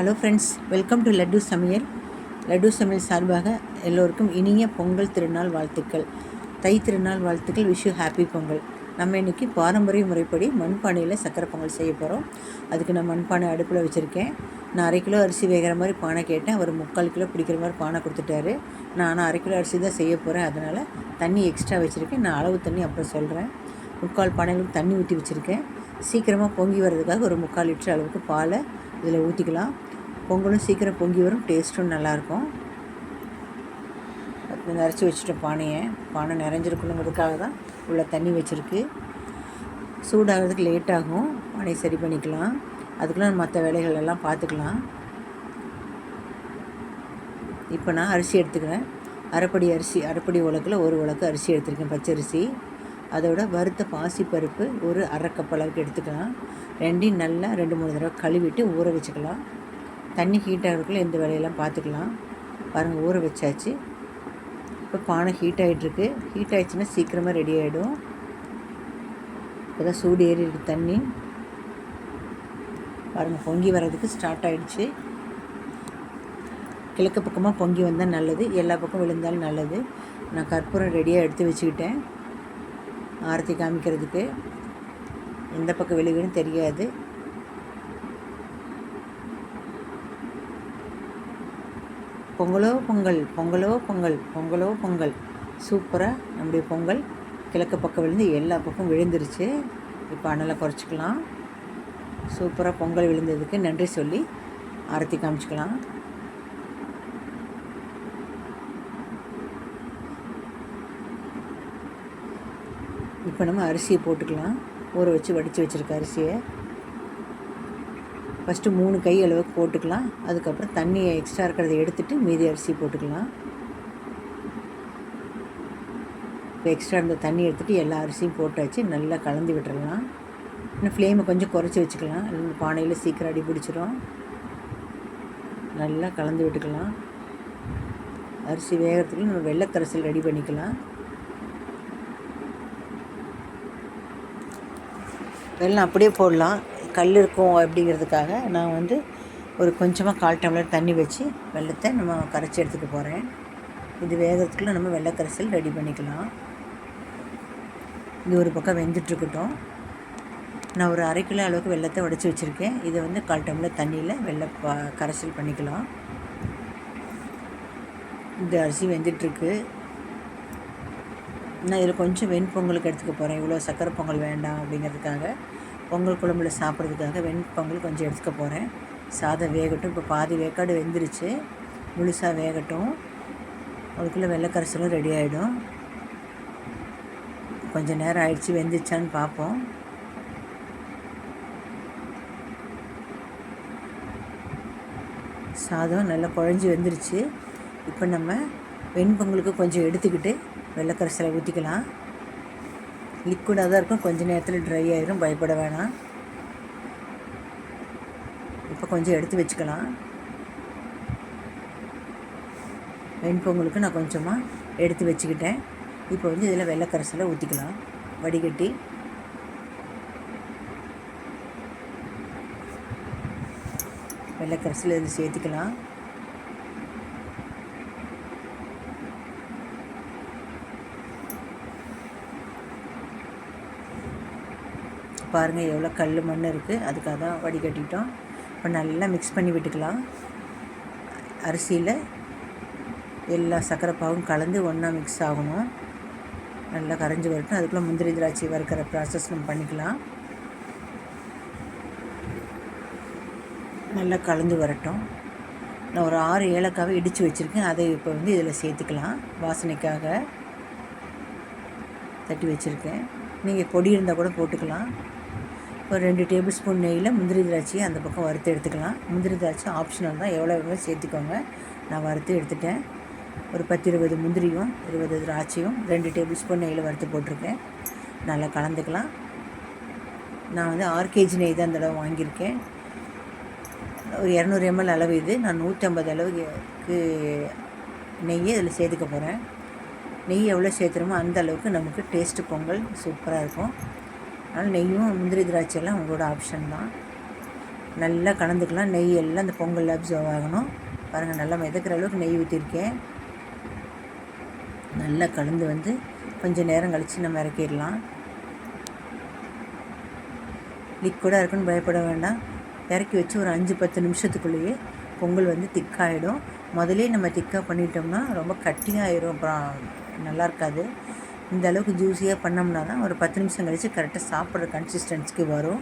Hello friends welcome to Laddu சமையல் லட்டு சமையல் சார்பாக எல்லோருக்கும் இனிய பொங்கல் திருநாள் வாழ்த்துக்கள். தை திருநாள் வாழ்த்துக்கள் விஷு ஹாப்பி பொங்கல். நம்ம இன்றைக்கி பாரம்பரிய முறைப்படி மண்பானையில் சக்கரை பொங்கல் செய்ய போகிறோம் அதுக்கு நான் மண்பானை அடுப்பில் வச்சுருக்கேன். நான் அரை கிலோ அரிசி வேகிற மாதிரி பானை கேட்டேன். அவர் முக்கால் கிலோ பிடிக்கிற மாதிரி பானை கொடுத்துட்டாரு. நான் ஆனால் அரை கிலோ அரிசி தான் செய்ய போகிறேன் அதனால் தண்ணி எக்ஸ்ட்ரா வச்சுருக்கேன். நான் அளவு தண்ணி அப்புறம் சொல்கிறேன் முக்கால் பானைகளுக்கு தண்ணி ஊற்றி வச்சுருக்கேன். சீக்கிரமாக பொங்கி வர்றதுக்காக ஒரு முக்கால் லிட்டர் அளவுக்கு பாலை இதில் ஊற்றிக்கலாம் பொங்கலும் சீக்கிரம் பொங்கி வரும் டேஸ்ட்டும் நல்லாயிருக்கும். நிறச்சி வச்சுட்டோம் பானையை பானை நிறைஞ்சிருக்கணுங்கிறதுக்காக தான் உள்ள தண்ணி வச்சுருக்கு. சூடாகிறதுக்கு லேட் ஆகும் பானையை சரி பண்ணிக்கலாம். அதுக்கெலாம் மற்ற வேலைகள் எல்லாம் பார்த்துக்கலாம். இப்போ நான் அரிசி எடுத்துக்கிறேன். அரைப்படி அரிசி அரைப்படி உலக்கில் ஒரு உலக்கு அரிசி எடுத்துருக்கேன் பச்சரிசி. அதோட வறுத்த பாசிப்பருப்பு ஒரு அரை கப் அளவுக்கு எடுத்துக்கலாம். ரெண்டையும் நல்லா ரெண்டு மூணு தடவை கழுவிட்டு ஊற வச்சுக்கலாம். தண்ணி ஹீட் ஆகிறதுக்குள்ள எந்த வேலையெல்லாம் பார்த்துக்கலாம். பாருங்கள் ஊற வச்சாச்சு. இப்போ பானை ஹீட் ஆகிட்டுருக்கு ஹீட் ஆகிடுச்சுன்னா சீக்கிரமாக ரெடி ஆகிடும் இப்போ தான் சூடு ஏறி இருக்குது தண்ணி. பாருங்கள் பொங்கி வர்றதுக்கு ஸ்டார்ட் ஆகிடுச்சு கிழக்கு பக்கமாக பொங்கி வந்தால் நல்லது. எல்லா பக்கம் விழுந்தாலும் நல்லது. நான் கற்பூரம் ரெடியாக எடுத்து வச்சுக்கிட்டேன். ஆரத்தி காமிக்கிறதுக்கு. எந்த பக்கம் விழுகுன்னு தெரியாது. பொங்கலோ பொங்கல் பொங்கலோ பொங்கல் பொங்கலோ பொங்கல். சூப்பராக நம்முடைய பொங்கல். கிழக்கு பக்கம் விழுந்து எல்லா பக்கம் விழுந்துருச்சு. இப்போ அனலை குறைச்சிக்கலாம். சூப்பராக பொங்கல் விழுந்ததுக்கு நன்றி சொல்லி ஆரத்தி காமிச்சிக்கலாம். இப்போ நம்ம அரிசியை போட்டுக்கலாம். ஊற வச்சு வடித்து வச்சுருக்க அரிசியை. ஃபஸ்ட்டு மூணு கை அளவுக்கு போட்டுக்கலாம். அதுக்கப்புறம் தண்ணியை எக்ஸ்ட்ரா இருக்கிறத எடுத்துகிட்டு மீதி அரிசி போட்டுக்கலாம். இப்போ எக்ஸ்ட்ரா இருந்த தண்ணி எடுத்துகிட்டு எல்லா அரிசியும் போட்டாச்சு. நல்லா கலந்து விட்டுறலாம். இன்னும் ஃப்ளேமை கொஞ்சம் குறைச்சி வச்சுக்கலாம். பானையில் சீக்கிரம் அடி பிடிச்சிரும். நல்லா கலந்து விட்டுக்கலாம். அரிசி வேகிறதுக்கு நம்ம வெள்ளைக்கரைசல் ரெடி பண்ணிக்கலாம். வெள்ளம் அப்படியே போடலாம். கல் இருக்கும் அப்படிங்கிறதுக்காக நான் வந்து ஒரு கொஞ்சமாக கால் டம்ளர் தண்ணி வச்சு வெள்ளத்தை நம்ம கரைச்சி எடுத்துக்க போகிறேன். இது வேகிறதுக்குள்ள நம்ம வெள்ளைக்கரைசல் ரெடி பண்ணிக்கலாம். இது ஒரு பக்கம் வெந்துட்டுருக்கட்டும். நான் ஒரு அரை கிலோ அளவுக்கு வெள்ளத்தை உடச்சி வச்சுருக்கேன். இதை வந்து கால் டம்ளர் தண்ணியில் வெள்ளை ப கரைசல் பண்ணிக்கலாம். இந்த அரிசி வெந்துட்டுருக்கு. நான் இதில் கொஞ்சம் வெண்பொங்கலுக்கு எடுத்துக்க போகிறேன் இவ்வளோ சக்கரை பொங்கல் வேண்டாம் அப்படிங்கிறதுக்காக. பொங்கல் குழம்புல சாப்பிட்றதுக்காக வெண்பொங்கல் கொஞ்சம் எடுத்துக்க போகிறேன் சாதம் வேகட்டும். இப்போ பாதி வேக்காடு வெந்துருச்சு. முழுசாக வேகட்டும். அதுக்குள்ளே வெள்ளைக்கரைசலும் ரெடி ஆகிடும் கொஞ்சம் நேரம் ஆயிடுச்சு. வெந்துச்சான்னு பார்ப்போம். சாதம் நல்லா குழஞ்சி வெந்துருச்சு. இப்போ நம்ம வெண்பொங்கலுக்கு கொஞ்சம் எடுத்துக்கிட்டு வெள்ளைக்கரைசலை ஊற்றிக்கலாம் லிக்விடாக தான் இருக்கும். கொஞ்சம் நேரத்தில் ட்ரை ஆகிடும் பயப்பட வேணாம். இப்போ கொஞ்சம் எடுத்து வச்சுக்கலாம். வெண்பொங்கலுக்கு நான் கொஞ்சமாக எடுத்து வச்சுக்கிட்டேன். இப்போ வந்து இதில் வெள்ளைக்கரைசலை ஊற்றிக்கலாம் வடிகட்டி. வெள்ளைக்கரைசல் இதில் சேர்த்துக்கலாம். பாருங்கள் எவ்வளோ கல் மண் இருக்குது அதுக்காக தான் வடிகட்டிட்டோம் இப்போ நல்லா மிக்ஸ் பண்ணி விட்டுக்கலாம். அரிசியில் எல்லா சர்க்கரை பாகும் கலந்து ஒன்றா மிக்ஸ் ஆகணும். நல்லா கரைஞ்சி வரட்டும். அதுக்குள்ளே முந்திரி திராட்சை வறுக்கிற ப்ராசஸ் நம்ம பண்ணிக்கலாம். நல்லா கலந்து வரட்டும். நான் ஒரு ஆறு ஏலக்காவை இடித்து வச்சுருக்கேன். அதை இப்போ வந்து இதில் சேர்த்துக்கலாம். வாசனைக்காக தட்டி வச்சுருக்கேன். நீங்கள் பொடி இருந்தால் கூட போட்டுக்கலாம். ஒரு ரெண்டு டேபிள் ஸ்பூன் நெய்யில் முந்திரி திராட்சையை அந்த பக்கம் வறுத்து எடுத்துக்கலாம். முந்திரி திராட்சை ஆப்ஷனல் தான். எவ்வளோ எவ்வளோ சேர்த்துக்கோங்க. நான் வறுத்து எடுத்துட்டேன். ஒரு பத்து இருபது முந்திரியும் இருபது திராட்சையும் ரெண்டு டேபிள் ஸ்பூன் நெய்யில் வறுத்து போட்டிருக்கேன். நல்லா கலந்துக்கலாம். நான் வந்து ஆர்கேஜி நெய் தான் அந்த அளவு வாங்கியிருக்கேன். ஒரு இரநூறு எம்எல் அளவு இது. நான் நூற்றம்பது அளவுக்கு நெய்யை இதில் சேர்த்துக்க போகிறேன் நெய் எவ்வளோ சேர்த்துறோமோ அந்த அளவுக்கு நமக்கு டேஸ்ட்டு பொங்கல் சூப்பராக இருக்கும். அதனால் நெய்யும் முந்திரி திராட்சையெல்லாம் உங்களோட ஆப்ஷன் தான். நல்லா கலந்துக்கலாம். நெய் எல்லாம் அந்த பொங்கல் அப்சர்வ் ஆகணும். பாருங்கள் நல்லா மிதக்கிற அளவுக்கு நெய் ஊற்றிருக்கேன் நல்லா கலந்து வந்து கொஞ்சம் நேரம் கழித்து நம்ம இறக்கிடலாம். லிக்விடாக இருக்குன்னு பயப்பட வேண்டாம். இறக்கி வச்சு ஒரு அஞ்சு பத்து நிமிஷத்துக்குள்ளேயே பொங்கல் வந்து திக்காகிடும் முதலே நம்ம திக்காக பண்ணிட்டோம்னா ரொம்ப கட்டியாகிடும் அப்புறம் நல்லா இருக்காது. இந்த அளவுக்கு ஜூஸியாக பண்ணோம்னா தான் ஒரு பத்து நிமிஷம் கழித்து கரெக்டாக சாப்பிட்ற கன்சிஸ்டன்சிக்கு வரும்.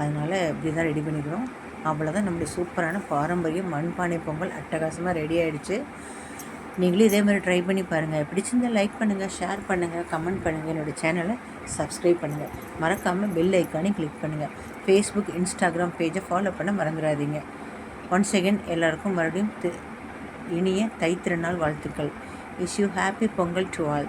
அதனால் இப்படி தான் ரெடி பண்ணிக்கிறோம். அவ்வளோதான் நம்மளுடைய சூப்பரான பாரம்பரிய மண்பானை பொங்கல் அட்டகாசமாக ரெடி ஆகிடுச்சு நீங்களும் இதே மாதிரி ட்ரை பண்ணி பாருங்கள் பிடிச்சிருந்தால் லைக் பண்ணுங்கள் ஷேர் பண்ணுங்கள் கமெண்ட் பண்ணுங்கள் என்னோடய சேனலை சப்ஸ்கிரைப் பண்ணுங்கள் மறக்காமல் பெல் ஐக்கானே கிளிக் பண்ணுங்கள் ஃபேஸ்புக் இன்ஸ்டாகிராம் பேஜை ஃபாலோ பண்ண மறந்துடாதீங்க. ஒன்ஸ் செகண்ட் எல்லாருக்கும் மறுபடியும் இனிய தைத்திருநாள் வாழ்த்துக்கள். Wish you happy Pongal to all